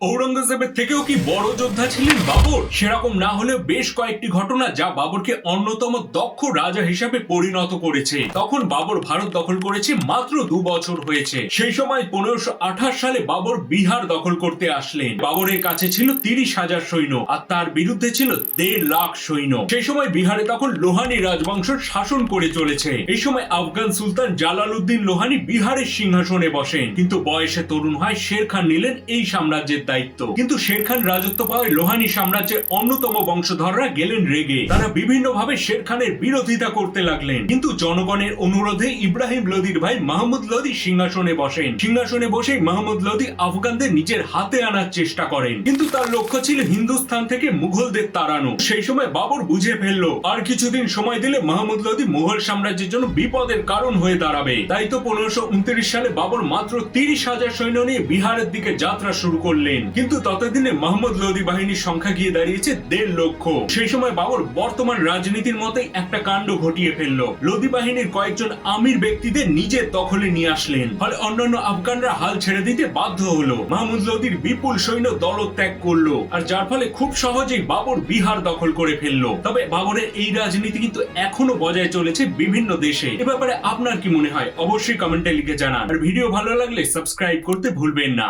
ঔরঙ্গজেবের থেকেও কি বড় যোদ্ধা ছিলেন বাবর? সেরকম না হলেও বেশ কয়েকটি ঘটনা যা বাবরকে অন্যতম দক্ষ রাজা হিসাবে পরিণত করেছে। তখন বাবর ভারত দখল করেছে মাত্র দু বছর হয়েছে। সেই সময় পনেরোশো সালে বাবর বিহার দখল করতে আসলেন। বাবরের কাছে ছিল তিরিশ হাজার সৈন্য আর তার বিরুদ্ধে ছিল দেড় লাখ সৈন্য। সেই সময় বিহারে তখন লোহানি রাজবংশ শাসন করে চলেছে। এই সময় আফগান সুলতান জালালউদ্দিন লোহানি বিহারের সিংহাসনে বসেন। কিন্তু বয়সে তরুণ হয় শের খান নিলেন এই সাম্রাজ্যের দায়িত্ব। কিন্তু শের খান রাজত্ব পাওয়ায় লোহানি সাম্রাজ্যের অন্যতম বংশধররা গেলেন রেগে। তারা বিভিন্নভাবে শের খানের বিরোধিতা করতে লাগলেন। কিন্তু জনগণের অনুরোধে ইব্রাহিম লোদির ভাই মাহমুদ লোদি সিংহাসনে বসেন। সিংহাসনে বসেই মাহমুদ লোদি আফগানদের নিজের হাতে আনার চেষ্টা করেন। কিন্তু তার লক্ষ্য ছিল হিন্দুস্তান থেকে মুঘলদের তাড়ানো। সেই সময় বাবর বুঝে ফেলল, আর কিছুদিন সময় দিলে মাহমুদ লোদি মুঘল সাম্রাজ্যের জন্য বিপদের কারণ হয়ে দাঁড়াবে। তাই তো পনেরোশো সালে বাবর মাত্র তিরিশ হাজার সৈন্য নিয়ে বিহারের দিকে যাত্রা শুরু করলেন। কিন্তু ততদিনে মাহমুদ লোদি বাহিনীর সংখ্যা গিয়ে দাঁড়িয়েছে দেড় লক্ষ। সেই সময় বাবর বর্তমান রাজনীতির মতোই একটা কাণ্ড ঘটিয়ে ফেলল। লোদি বাহিনীর কয়েকজন আমির ব্যক্তিদের নিজের দখলে নিয়ে আসলেন। ফলে অন্যান্য আফগানরা হাল ছেড়ে দিতে বাধ্য হলো। মাহমুদ লোদির বিপুল সৈন্য দলত্যাগ করল। আর যার ফলে খুব সহজেই বাবর বিহার দখল করে ফেলল। তবে বাবরের এই রাজনীতি কিন্তু এখনও বজায় চলেছে বিভিন্ন দেশে। এ ব্যাপারে আপনার কি মনে হয়? অবশ্যই কমেন্টে লিখে জানান। আর ভিডিও ভালো লাগলে সাবস্ক্রাইব করতে ভুলবেন না।